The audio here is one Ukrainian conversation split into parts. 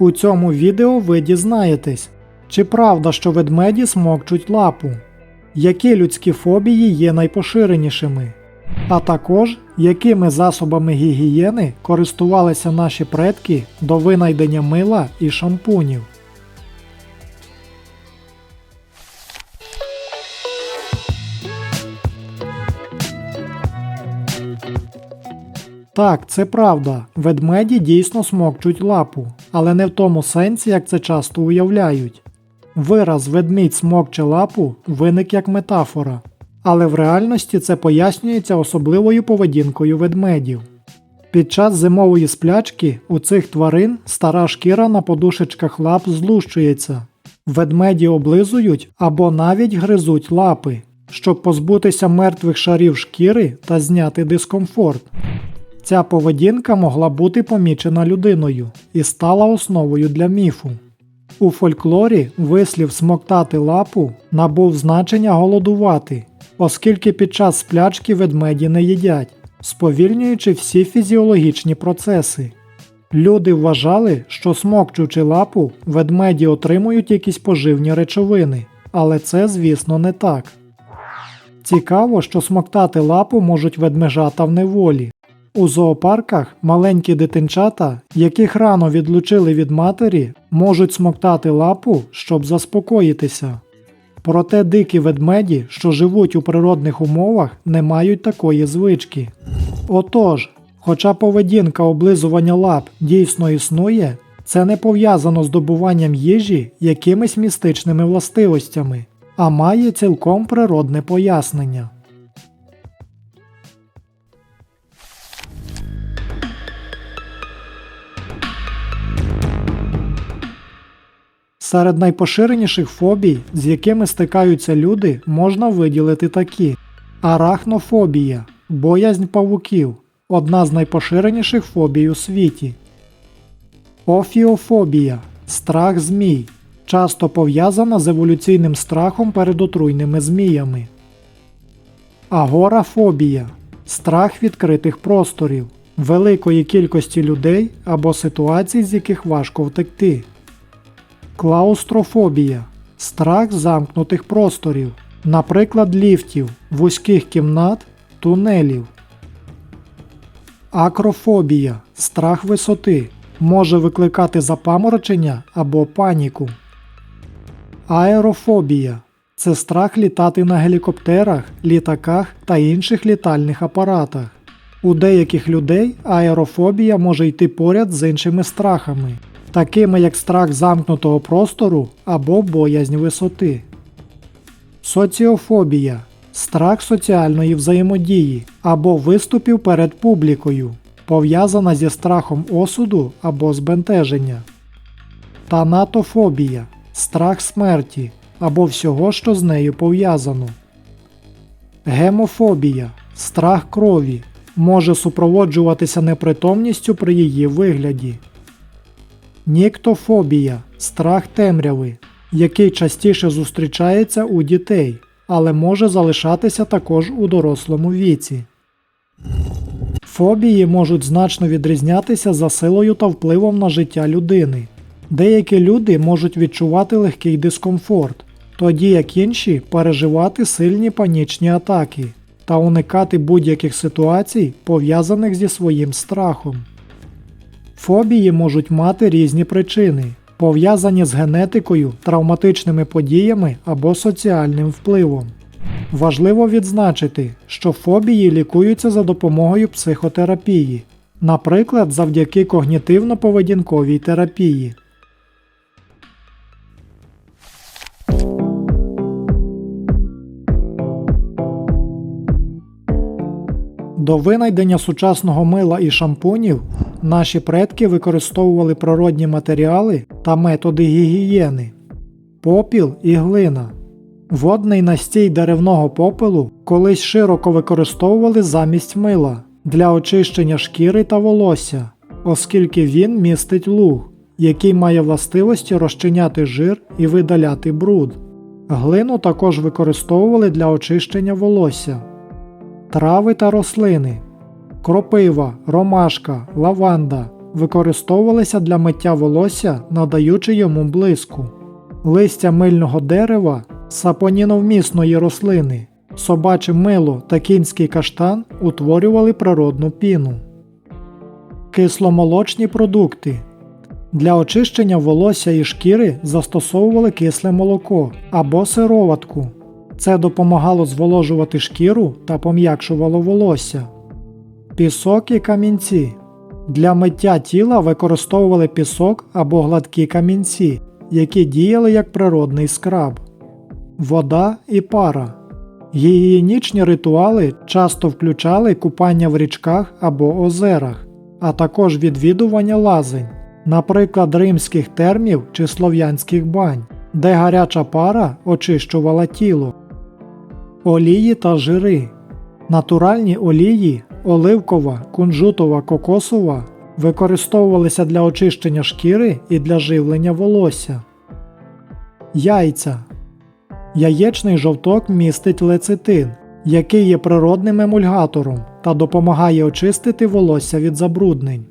У цьому відео ви дізнаєтесь, чи правда, що ведмеді смокчуть лапу, які людські фобії є найпоширенішими, а також якими засобами гігієни користувалися наші предки до винайдення мила і шампунів. Так, це правда. Ведмеді дійсно смокчуть лапу, але не в тому сенсі, як це часто уявляють. Вираз ведмідь смокче лапу виник як метафора, але в реальності це пояснюється особливою поведінкою ведмедів. Під час зимової сплячки у цих тварин стара шкіра на подушечках лап злущується. Ведмеді облизують або навіть гризуть лапи, щоб позбутися мертвих шарів шкіри та зняти дискомфорт. Ця поведінка могла бути помічена людиною і стала основою для міфу. У фольклорі вислів смоктати лапу набув значення голодувати, оскільки під час сплячки ведмеді не їдять, сповільнюючи всі фізіологічні процеси. Люди вважали, що смокчучи лапу, ведмеді отримують якісь поживні речовини, але це, звісно, не так. Цікаво, що смоктати лапу можуть ведмежата в неволі. У зоопарках маленькі дитинчата, яких рано відлучили від матері, можуть смоктати лапу, щоб заспокоїтися. Проте дикі ведмеді, що живуть у природних умовах, не мають такої звички. Отож, хоча поведінка облизування лап дійсно існує, це не пов'язано з добуванням їжі якимись містичними властивостями, а має цілком природне пояснення. Серед найпоширеніших фобій, з якими стикаються люди, можна виділити такі: арахнофобія, боязнь павуків одна з найпоширеніших фобій у світі. Офіофобія страх змій, часто пов'язана з еволюційним страхом перед отруйними зміями. Агорафобія страх відкритих просторів, великої кількості людей або ситуацій, з яких важко втекти. Клаустрофобія страх замкнутих просторів, наприклад, ліфтів, вузьких кімнат, тунелів. Акрофобія страх висоти може викликати запаморочення або паніку. Аерофобія це страх літати на гелікоптерах, літаках та інших літальних апаратах. У деяких людей аерофобія може йти поряд з іншими страхами, такими як страх замкнутого простору або боязнь висоти. Соціофобія страх соціальної взаємодії або виступів перед публікою, пов'язана зі страхом осуду або збентеження. Танатофобія страх смерті або всього, що з нею пов'язано. Гемофобія страх крові може супроводжуватися непритомністю при її вигляді. Ніктофобія страх темряви, який частіше зустрічається у дітей, але може залишатися також у дорослому віці. Фобії можуть значно відрізнятися за силою та впливом на життя людини. Деякі люди можуть відчувати легкий дискомфорт, тоді як інші переживати сильні панічні атаки та уникати будь-яких ситуацій, пов'язаних зі своїм страхом. Фобії можуть мати різні причини, пов'язані з генетикою, травматичними подіями або соціальним впливом. Важливо відзначити, що фобії лікуються за допомогою психотерапії, наприклад, завдяки когнітивно-поведінковій терапії. До винайдення сучасного мила і шампунів наші предки використовували природні матеріали та методи гігієни, попіл і глина. Водний настій деревного попелу колись широко використовували замість мила для очищення шкіри та волосся, оскільки він містить луг, який має властивості розчиняти жир і видаляти бруд. Глину також використовували для очищення волосся. Трави та рослини кропива, ромашка, лаванда, використовувалися для миття волосся, надаючи йому блиску. Листя мильного дерева, сапонінновмісної рослини, собаче мило та кінський каштан утворювали природну піну. Кисломолочні продукти. Для очищення волосся і шкіри застосовували кисле молоко або сироватку. Це допомагало зволожувати шкіру та пом'якшувало волосся. Пісок і камінці. Для миття тіла використовували пісок або гладкі камінці, які діяли як природний скраб. Вода і пара. Гігієнічні ритуали часто включали купання в річках або озерах, а також відвідування лазень, наприклад, римських термів чи слов'янських бань, де гаряча пара очищувала тіло. Олії та жири. Натуральні олії оливкова, кунжутова, кокосова використовувалися для очищення шкіри і для живлення волосся. Яйця. Яєчний жовток містить лецитин, який є природним емульгатором та допомагає очистити волосся від забруднень.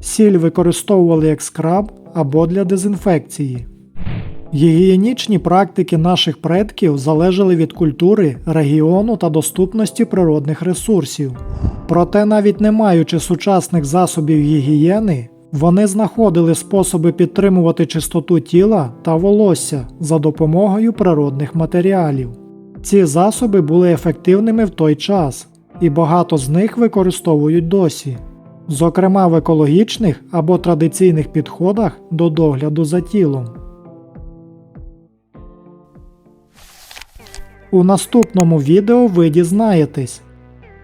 Сіль використовували як скраб або для дезінфекції. Гігієнічні практики наших предків залежали від культури, регіону та доступності природних ресурсів. Проте, навіть не маючи сучасних засобів гігієни, вони знаходили способи підтримувати чистоту тіла та волосся за допомогою природних матеріалів. Ці засоби були ефективними в той час, і багато з них використовують досі, зокрема в екологічних або традиційних підходах до догляду за тілом. У наступному відео ви дізнаєтесь,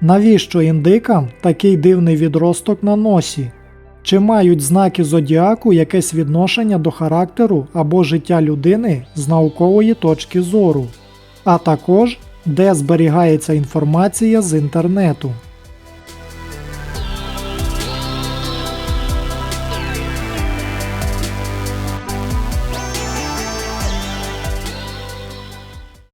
навіщо індикам такий дивний відросток на носі, чи мають знаки зодіаку якесь відношення до характеру або життя людини з наукової точки зору, а також де зберігається інформація з інтернету.